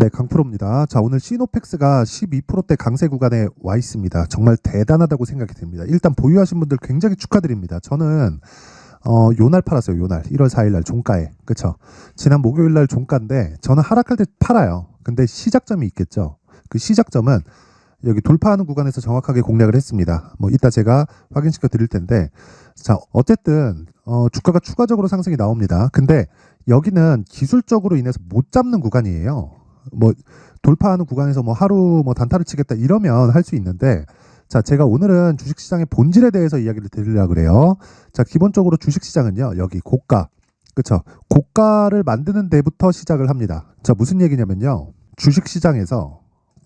네, 강프로입니다. 자, 오늘 시노펙스가 12%대 강세 구간에 와 있습니다. 정말 대단하다고 생각이 듭니다. 일단 보유하신 분들 굉장히 축하드립니다. 저는 어, 요날 팔았어요. 요날. 1월 4일 날 종가에. 그쵸? 지난 목요일 날 종가인데 저는 하락할 때 팔아요. 근데 시작점이 있겠죠. 그 시작점은 여기 돌파하는 구간에서 정확하게 공략을 했습니다. 뭐 이따 제가 확인시켜 드릴 텐데 자, 어쨌든 어, 주가가 추가적으로 상승이 나옵니다. 근데 여기는 기술적으로 인해서 못 잡는 구간이에요. 뭐 돌파하는 구간에서 뭐 하루 뭐 단타를 치겠다 이러면 할 수 있는데 자 제가 오늘은 주식시장의 본질에 대해서 이야기를 드리려고 그래요. 자 기본적으로 주식시장은요 여기 고가 그쵸 고가를 만드는 데부터 시작을 합니다. 자 무슨 얘기냐면요 주식시장에서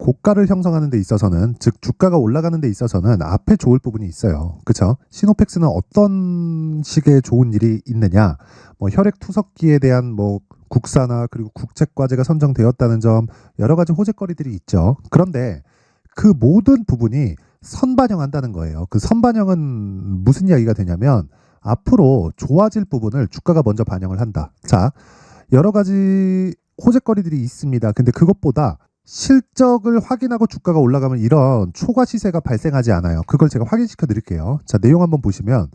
고가를 형성하는 데 있어서는 즉 주가가 올라가는 데 있어서는 앞에 좋을 부분이 있어요. 그쵸 시노펙스는 어떤 식의 좋은 일이 있느냐 뭐 혈액 투석기에 대한 뭐 국산화 그리고 국책 과제가 선정되었다는 점 여러 가지 호재거리들이 있죠. 그런데 그 모든 부분이 선반영한다는 거예요. 그 선반영은 무슨 이야기가 되냐면 앞으로 좋아질 부분을 주가가 먼저 반영을 한다. 자, 여러 가지 호재거리들이 있습니다. 근데 그것보다 실적을 확인하고 주가가 올라가면 이런 초과 시세가 발생하지 않아요. 그걸 제가 확인시켜 드릴게요. 자, 내용 한번 보시면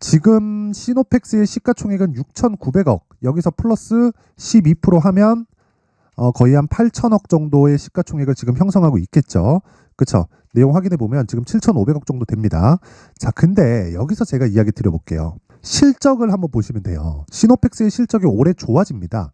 지금 시노펙스의 시가총액은 6,900억. 여기서 플러스 12% 하면 어, 거의 한 8천억 정도의 시가총액을 지금 형성하고 있겠죠. 그쵸? 내용 확인해 보면 지금 7,500억 정도 됩니다. 자, 근데 여기서 제가 이야기 드려볼게요. 실적을 한번 보시면 돼요. 시노펙스의 실적이 올해 좋아집니다.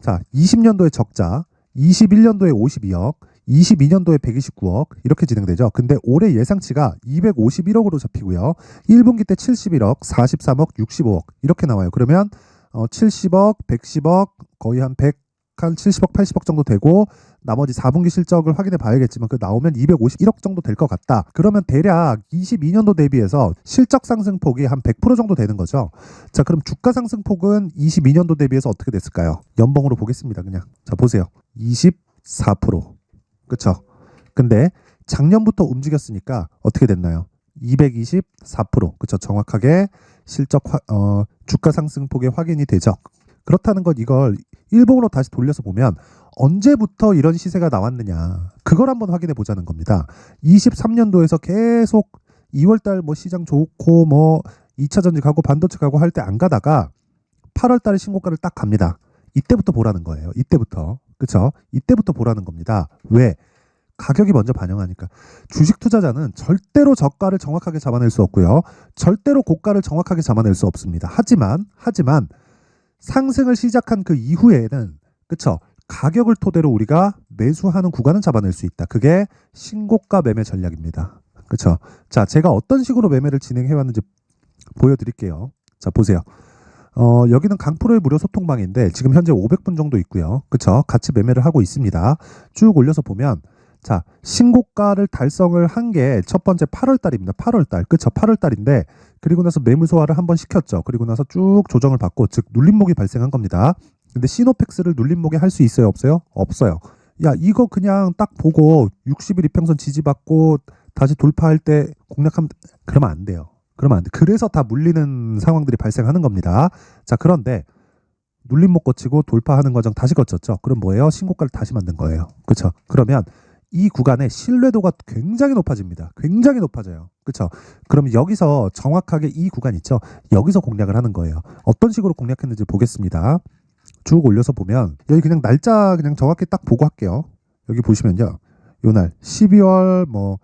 자, 20년도에 적자, 21년도에 52억, 22년도에 129억 이렇게 진행되죠. 근데 올해 예상치가 251억으로 잡히고요. 1분기 때 71억, 43억, 65억 이렇게 나와요. 그러면 어 70억, 110억, 거의 한 100, 한 70억, 80억 정도 되고 나머지 4분기 실적을 확인해 봐야겠지만 그 나오면 251억 정도 될 것 같다. 그러면 대략 22년도 대비해서 실적 상승폭이 한 100% 정도 되는 거죠. 자, 그럼 주가 상승폭은 22년도 대비해서 어떻게 됐을까요? 연봉으로 보겠습니다. 그냥. 자, 보세요. 24%. 그쵸? 근데 작년부터 움직였으니까 어떻게 됐나요? 224%. 그쵸? 정확하게 실적 화, 어, 주가 상승폭의 확인이 되죠. 그렇다는 건 이걸 일봉으로 다시 돌려서 보면 언제부터 이런 시세가 나왔느냐. 그걸 한번 확인해 보자는 겁니다. 23년도에서 계속 2월 달 뭐 시장 좋고 뭐 2차 전지 가고 반도체 가고 할 때 안 가다가 8월 달에 신고가를 딱 갑니다. 이때부터 보라는 거예요. 이때부터. 그쵸? 이때부터 보라는 겁니다. 왜? 가격이 먼저 반영하니까. 주식 투자자는 절대로 저가를 정확하게 잡아낼 수 없고요. 절대로 고가를 정확하게 잡아낼 수 없습니다. 하지만, 하지만, 상승을 시작한 그 이후에는, 그쵸? 가격을 토대로 우리가 매수하는 구간은 잡아낼 수 있다. 그게 신고가 매매 전략입니다. 그쵸? 자, 제가 어떤 식으로 매매를 진행해 왔는지 보여드릴게요. 자, 보세요. 어, 여기는 강프로의 무료 소통방인데 지금 현재 500분 정도 있고요. 그쵸? 같이 매매를 하고 있습니다. 쭉 올려서 보면 자, 신고가를 달성을 한 게 첫 번째 8월 달입니다. 8월 달. 그쵸? 8월 달인데 그리고 나서 매물 소화를 한번 시켰죠. 그리고 나서 쭉 조정을 받고 즉 눌림목이 발생한 겁니다. 근데 시노펙스를 눌림목에 할 수 있어요? 없어요? 없어요. 야, 이거 그냥 딱 보고 60일 이평선 지지받고 다시 돌파할 때 공략하면 그러면 안 돼요. 그러면 안 돼. 그래서 다 물리는 상황들이 발생하는 겁니다. 자, 그런데 눌림목 거치고 돌파하는 과정 다시 거쳤죠. 그럼 뭐예요? 신고가를 다시 만든 거예요. 그렇죠? 그러면 이 구간의 신뢰도가 굉장히 높아집니다. 굉장히 높아져요. 그렇죠? 그럼 여기서 정확하게 이 구간 있죠? 여기서 공략을 하는 거예요. 어떤 식으로 공략했는지 보겠습니다. 쭉 올려서 보면 여기 그냥 날짜 그냥 정확히 딱 보고 할게요. 여기 보시면요. 요 날 12월 뭐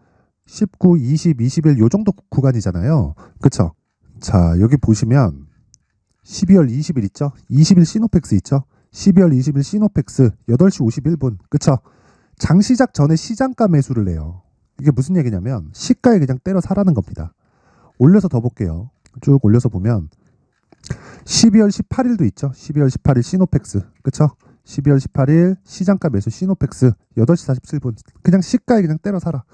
19, 20, 21 요 정도 구간이잖아요. 그쵸? 자, 여기 보시면 12월 20일 있죠? 20일 시노펙스 있죠? 12월 20일 시노펙스 8시 51분. 그쵸? 장 시작 전에 시장가 매수를 내요. 이게 무슨 얘기냐면 시가에 그냥 때려 사라는 겁니다. 올려서 더 볼게요. 쭉 올려서 보면 12월 18일도 있죠? 12월 18일 시노펙스. 그쵸? 12월 18일 시장가 매수 시노펙스 8시 47분. 그냥 시가에 그냥 때려 사라.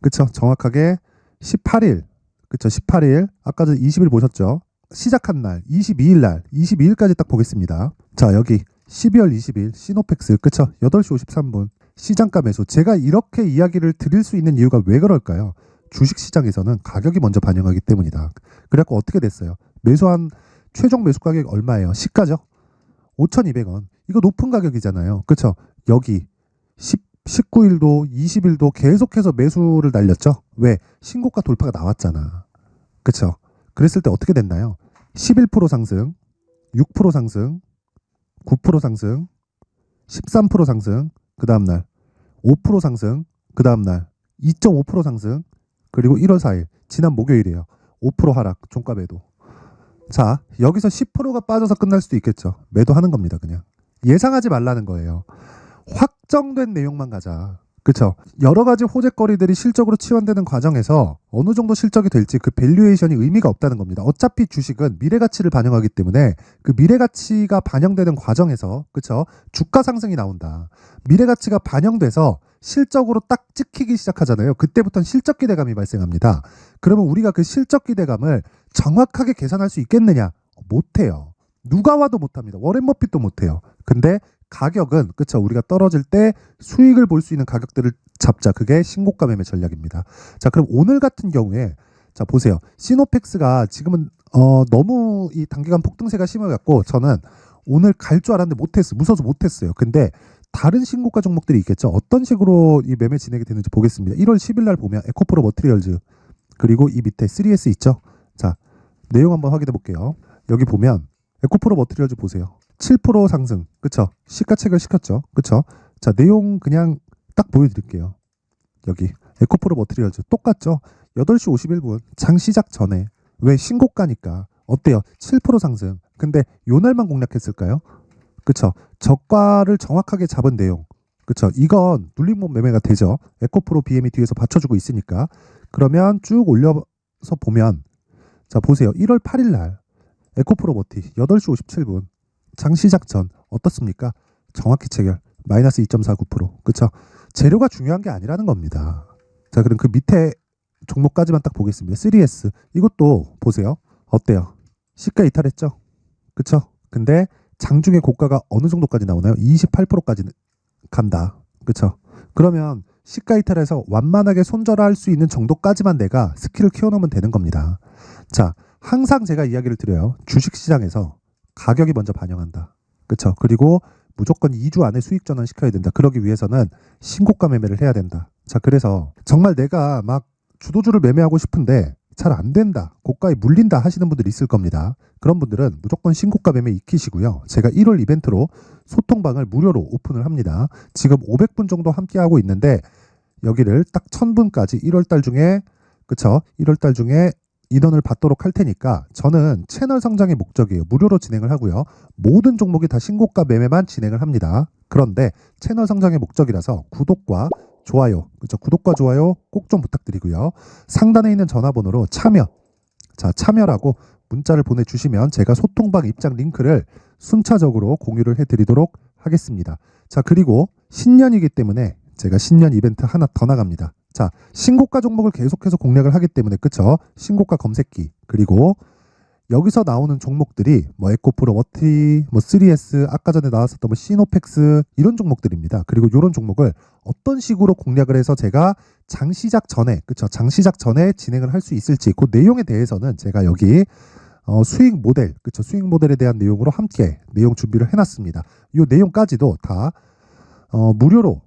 그쵸? 정확하게 18일. 그쵸? 18일. 아까도 20일 보셨죠? 시작한 날, 22일 날, 22일까지 딱 보겠습니다. 자, 여기 12월 20일 시노펙스. 그쵸? 8시 53분. 시장가 매수. 제가 이렇게 이야기를 드릴 수 있는 이유가 왜 그럴까요? 주식 시장에서는 가격이 먼저 반영하기 때문이다. 그래갖고 어떻게 됐어요? 매수한 최종 매수 가격이 얼마예요? 시가죠? 5,200원. 이거 높은 가격이잖아요. 그쵸? 여기 10, 19일도 20일도 계속해서 매수를 날렸죠. 왜? 신고가 돌파가 나왔잖아. 그쵸? 그랬을 때 어떻게 됐나요? 11% 상승, 6% 상승, 9% 상승, 13% 상승, 그 다음날 5% 상승, 그 다음날 2.5% 상승, 그리고 1월 4일, 지난 목요일이에요. 5% 하락, 종가 매도. 자, 여기서 10%가 빠져서 끝날 수도 있겠죠. 매도하는 겁니다, 그냥. 예상하지 말라는 거예요. 확정된 내용만 가자. 그쵸? 여러 가지 호재거리들이 실적으로 치환되는 과정에서 어느 정도 실적이 될지 그 밸류에이션이 의미가 없다는 겁니다. 어차피 주식은 미래 가치를 반영하기 때문에 그 미래 가치가 반영되는 과정에서 그쵸? 주가 상승이 나온다. 미래 가치가 반영돼서 실적으로 딱 찍히기 시작하잖아요. 그때부터는 실적 기대감이 발생합니다. 그러면 우리가 그 실적 기대감을 정확하게 계산할 수 있겠느냐? 못해요. 누가 와도 못합니다. 워렌 버핏도 못해요. 근데 가격은 그쵸 우리가 떨어질 때 수익을 볼 수 있는 가격들을 잡자 그게 신고가 매매 전략입니다. 자 그럼 오늘 같은 경우에 자 보세요 시노펙스가 지금은 어 너무 이 단기간 폭등세가 심해갖고 저는 오늘 갈 줄 알았는데 못했어 무서워서 못했어요. 근데 다른 신고가 종목들이 있겠죠. 어떤 식으로 이 매매 진행이 되는지 보겠습니다. 1월 10일 날 보면 에코프로 머티리얼즈 그리고 이 밑에 3S 있죠. 자 내용 한번 확인해 볼게요. 여기 보면 에코프로 머티리얼즈 보세요. 7% 상승. 그쵸? 시가책을 시켰죠. 그쵸? 자, 내용 그냥 딱 보여드릴게요. 여기. 에코프로 머티리얼즈. 똑같죠? 8시 51분. 장 시작 전에. 왜 신고가니까. 어때요? 7% 상승. 근데 요 날만 공략했을까요? 그쵸? 저가를 정확하게 잡은 내용. 그쵸? 이건 눌림목 매매가 되죠. 에코프로 BM이 뒤에서 받쳐주고 있으니까. 그러면 쭉 올려서 보면 자, 보세요. 1월 8일 날 에코프로 머티 8시 57분. 장 시작 전 어떻습니까? 정확히 체결 마이너스 2.49% 그쵸? 재료가 중요한 게 아니라는 겁니다. 자 그럼 그 밑에 종목까지만 딱 보겠습니다. 3S 이것도 보세요. 어때요? 시가 이탈했죠? 그쵸? 근데 장중에 고가가 어느 정도까지 나오나요? 28%까지 간다. 그쵸? 그러면 시가 이탈해서 완만하게 손절할 수 있는 정도까지만 내가 스킬을 키워놓으면 되는 겁니다. 자, 항상 제가 이야기를 드려요. 주식시장에서 가격이 먼저 반영한다. 그렇죠? 그리고 무조건 2주 안에 수익 전환 시켜야 된다. 그러기 위해서는 신고가 매매를 해야 된다. 자, 그래서 정말 내가 막 주도주를 매매하고 싶은데 잘 안 된다. 고가에 물린다 하시는 분들이 있을 겁니다. 그런 분들은 무조건 신고가 매매 익히시고요. 제가 1월 이벤트로 소통방을 무료로 오픈을 합니다. 지금 500분 정도 함께 하고 있는데 여기를 딱 1000분까지 1월 달 중에 그쵸? 1월 달 중에 인원을 받도록 할 테니까 저는 채널 성장이 목적이에요. 무료로 진행을 하고요. 모든 종목이 다 신고가 매매만 진행을 합니다. 그런데 채널 성장의 목적이라서 구독과 좋아요, 그렇죠? 구독과 좋아요 꼭 좀 부탁드리고요. 상단에 있는 전화번호로 참여, 자 참여라고 문자를 보내주시면 제가 소통방 입장 링크를 순차적으로 공유를 해드리도록 하겠습니다. 자 그리고 신년이기 때문에 제가 신년 이벤트 하나 더 나갑니다. 자, 신고가 종목을 계속해서 공략을 하기 때문에 그쵸? 신고가 검색기 그리고 여기서 나오는 종목들이 뭐 에코프로, 워티, 뭐 3S, 아까 전에 나왔었던 뭐 시노펙스 이런 종목들입니다. 그리고 이런 종목을 어떤 식으로 공략을 해서 제가 장 시작 전에 그쵸? 장 시작 전에 진행을 할 수 있을지 그 내용에 대해서는 제가 여기 어, 수익 모델 그쵸? 수익 모델에 대한 내용으로 함께 내용 준비를 해놨습니다. 이 내용까지도 다 어, 무료로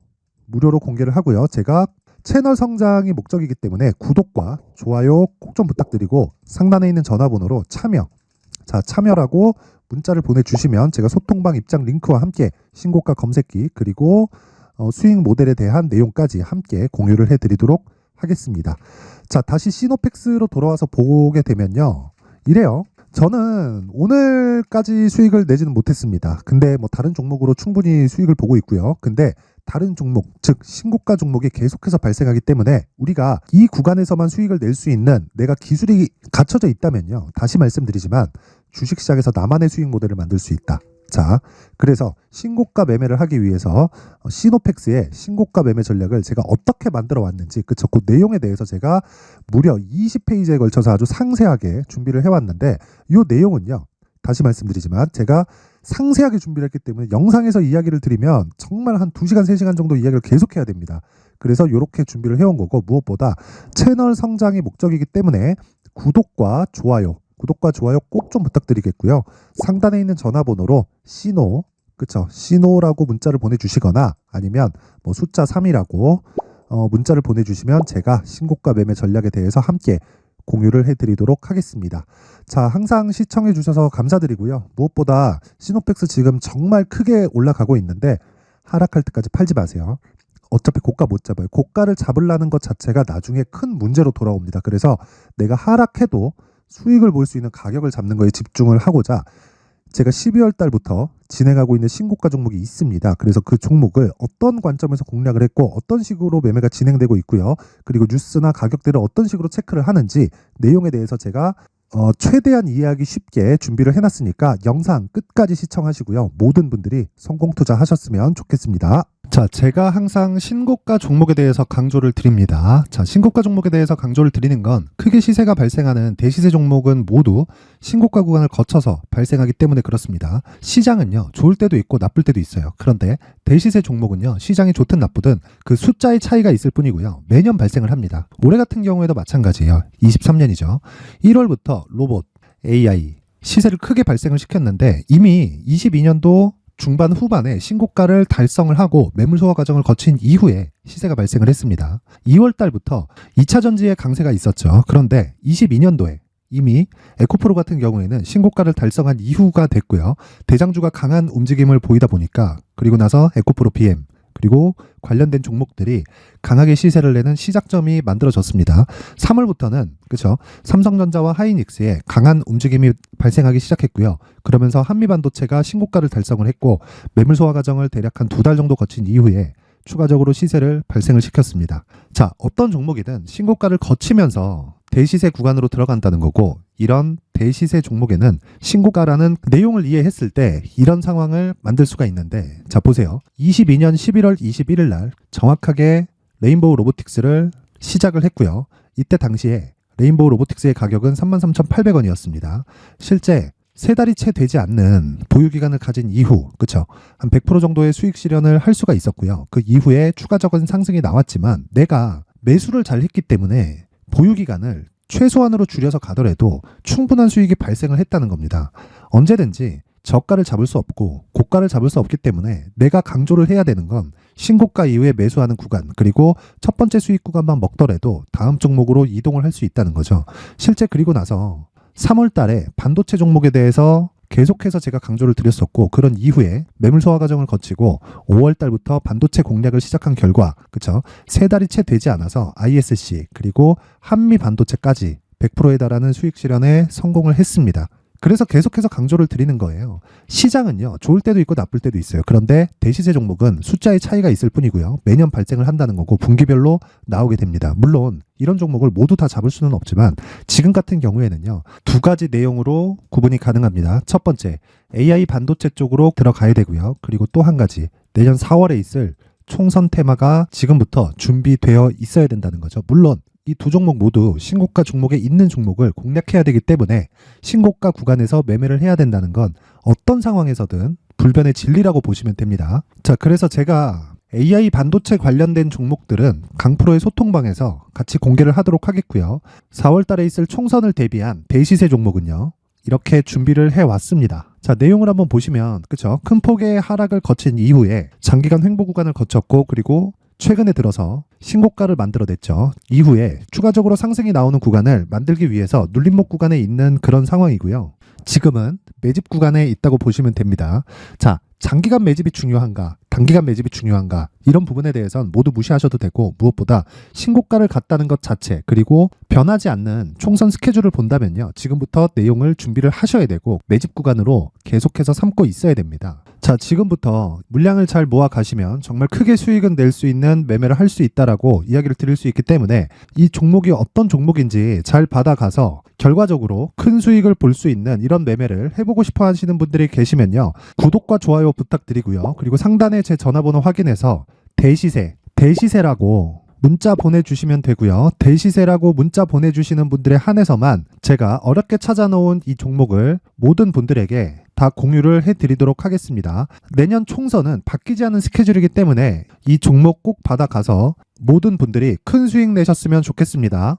무료로 공개를 하고요. 제가 채널 성장이 목적이기 때문에 구독과 좋아요 꼭 좀 부탁드리고 상단에 있는 전화번호로 참여 자 참여라고 문자를 보내주시면 제가 소통방 입장 링크와 함께 신고가 검색기 그리고 어, 수익 모델에 대한 내용까지 함께 공유를 해드리도록 하겠습니다. 자 다시 시노펙스로 돌아와서 보게 되면요 이래요. 저는 오늘까지 수익을 내지는 못했습니다. 근데 뭐 다른 종목으로 충분히 수익을 보고 있고요. 근데 다른 종목, 즉 신고가 종목이 계속해서 발생하기 때문에 우리가 이 구간에서만 수익을 낼 수 있는 내가 기술이 갖춰져 있다면요. 다시 말씀드리지만 주식시장에서 나만의 수익 모델을 만들 수 있다. 자, 그래서 신고가 매매를 하기 위해서 어, 시노펙스의 신고가 매매 전략을 제가 어떻게 만들어 왔는지 그 내용에 대해서 제가 무려 20페이지에 걸쳐서 아주 상세하게 준비를 해왔는데 이 내용은요 다시 말씀드리지만 제가 상세하게 준비를 했기 때문에 영상에서 이야기를 드리면 정말 한 2시간 3시간 정도 이야기를 계속해야 됩니다 그래서 이렇게 준비를 해온 거고 무엇보다 채널 성장이 목적이기 때문에 구독과 좋아요 구독과 좋아요 꼭 좀 부탁드리겠고요. 상단에 있는 전화번호로 시노 그쵸 신호라고 문자를 보내주시거나 아니면 뭐 숫자 3이라고 어, 문자를 보내주시면 제가 신고가 매매 전략에 대해서 함께 공유를 해드리도록 하겠습니다. 자, 항상 시청해주셔서 감사드리고요. 무엇보다 시노펙스 지금 정말 크게 올라가고 있는데 하락할 때까지 팔지 마세요. 어차피 고가 못 잡아요. 고가를 잡으려는 것 자체가 나중에 큰 문제로 돌아옵니다. 그래서 내가 하락해도 수익을 볼 수 있는 가격을 잡는 거에 집중을 하고자 제가 12월 달부터 진행하고 있는 신고가 종목이 있습니다. 그래서 그 종목을 어떤 관점에서 공략을 했고 어떤 식으로 매매가 진행되고 있고요. 그리고 뉴스나 가격대를 어떤 식으로 체크를 하는지 내용에 대해서 제가 어, 최대한 이해하기 쉽게 준비를 해놨으니까 영상 끝까지 시청하시고요. 모든 분들이 성공 투자하셨으면 좋겠습니다. 자, 제가 항상 신고가 종목에 대해서 강조를 드립니다. 자, 신고가 종목에 대해서 강조를 드리는 건 크게 시세가 발생하는 대시세 종목은 모두 신고가 구간을 거쳐서 발생하기 때문에 그렇습니다. 시장은요, 좋을 때도 있고 나쁠 때도 있어요. 그런데 대시세 종목은요, 시장이 좋든 나쁘든 그 숫자의 차이가 있을 뿐이고요. 매년 발생을 합니다. 올해 같은 경우에도 마찬가지예요. 23년이죠. 1월부터 로봇, AI, 시세를 크게 발생을 시켰는데 이미 22년도 중반 후반에 신고가를 달성을 하고 매물 소화 과정을 거친 이후에 시세가 발생을 했습니다. 2월 달부터 2차 전지의 강세가 있었죠. 그런데 22년도에 이미 에코프로 같은 경우에는 신고가를 달성한 이후가 됐고요. 대장주가 강한 움직임을 보이다 보니까 그리고 나서 에코프로 BM 그리고 관련된 종목들이 강하게 시세를 내는 시작점이 만들어졌습니다. 3월부터는 그렇죠. 삼성전자와 하이닉스의 강한 움직임이 발생하기 시작했고요. 그러면서 한미반도체가 신고가를 달성을 했고 매물 소화 과정을 대략 한 두 달 정도 거친 이후에 추가적으로 시세를 발생을 시켰습니다. 자, 어떤 종목이든 신고가를 거치면서 대시세 구간으로 들어간다는 거고 이런 대시세 종목에는 신고가라는 내용을 이해했을 때 이런 상황을 만들 수가 있는데 자 보세요. 22년 11월 21일 날 정확하게 레인보우 로보틱스를 시작을 했고요. 이때 당시에 레인보우 로보틱스의 가격은 33,800원이었습니다. 실제 세 달이 채 되지 않는 보유 기간을 가진 이후, 그쵸? 한 100% 정도의 수익 실현을 할 수가 있었고요. 그 이후에 추가적인 상승이 나왔지만 내가 매수를 잘 했기 때문에 보유 기간을 최소한으로 줄여서 가더라도 충분한 수익이 발생을 했다는 겁니다. 언제든지 저가를 잡을 수 없고 고가를 잡을 수 없기 때문에 내가 강조를 해야 되는 건 신고가 이후에 매수하는 구간 그리고 첫 번째 수익 구간만 먹더라도 다음 종목으로 이동을 할 수 있다는 거죠. 실제 그리고 나서 3월 달에 반도체 종목에 대해서 계속해서 제가 강조를 드렸었고 그런 이후에 매물 소화 과정을 거치고 5월 달부터 반도체 공략을 시작한 결과 그쵸 세 달이 채 되지 않아서 ISC 그리고 한미 반도체까지 100%에 달하는 수익 실현에 성공을 했습니다. 그래서 계속해서 강조를 드리는 거예요. 시장은요, 좋을 때도 있고 나쁠 때도 있어요. 그런데 대시세 종목은 숫자의 차이가 있을 뿐이고요. 매년 발생을 한다는 거고 분기별로 나오게 됩니다. 물론 이런 종목을 모두 다 잡을 수는 없지만 지금 같은 경우에는요, 두 가지 내용으로 구분이 가능합니다. 첫 번째, AI 반도체 쪽으로 들어가야 되고요. 그리고 또 한 가지, 내년 4월에 있을 총선 테마가 지금부터 준비되어 있어야 된다는 거죠. 물론 이 두 종목 모두 신고가 종목에 있는 종목을 공략해야 되기 때문에 신고가 구간에서 매매를 해야 된다는 건 어떤 상황에서든 불변의 진리라고 보시면 됩니다. 자, 그래서 제가 AI 반도체 관련된 종목들은 강프로의 소통방에서 같이 공개를 하도록 하겠고요. 4월 달에 있을 총선을 대비한 대시세 종목은요. 이렇게 준비를 해 왔습니다. 자, 내용을 한번 보시면 그쵸? 큰 폭의 하락을 거친 이후에 장기간 횡보 구간을 거쳤고 그리고 최근에 들어서 신고가를 만들어냈죠. 이후에 추가적으로 상승이 나오는 구간을 만들기 위해서 눌림목 구간에 있는 그런 상황이고요. 지금은 매집 구간에 있다고 보시면 됩니다. 자, 장기간 매집이 중요한가, 단기간 매집이 중요한가, 이런 부분에 대해서는 모두 무시하셔도 되고, 무엇보다 신고가를 갔다는 것 자체, 그리고 변하지 않는 총선 스케줄을 본다면요. 지금부터 내용을 준비를 하셔야 되고, 매집 구간으로 계속해서 삼고 있어야 됩니다. 자, 지금부터 물량을 잘 모아 가시면 정말 크게 수익은 낼 수 있는 매매를 할 수 있다라고 이야기를 드릴 수 있기 때문에 이 종목이 어떤 종목인지 잘 받아가서 결과적으로 큰 수익을 볼 수 있는 이런 매매를 해보고 싶어 하시는 분들이 계시면요. 구독과 좋아요 부탁드리고요. 그리고 상단에 제 전화번호 확인해서 대시세, 대시세라고 문자 보내주시면 되고요. 대시세라고 문자 보내주시는 분들에 한해서만 제가 어렵게 찾아놓은 이 종목을 모든 분들에게 다 공유를 해드리도록 하겠습니다. 내년 총선은 바뀌지 않은 스케줄이기 때문에 이 종목 꼭 받아가서 모든 분들이 큰 수익 내셨으면 좋겠습니다.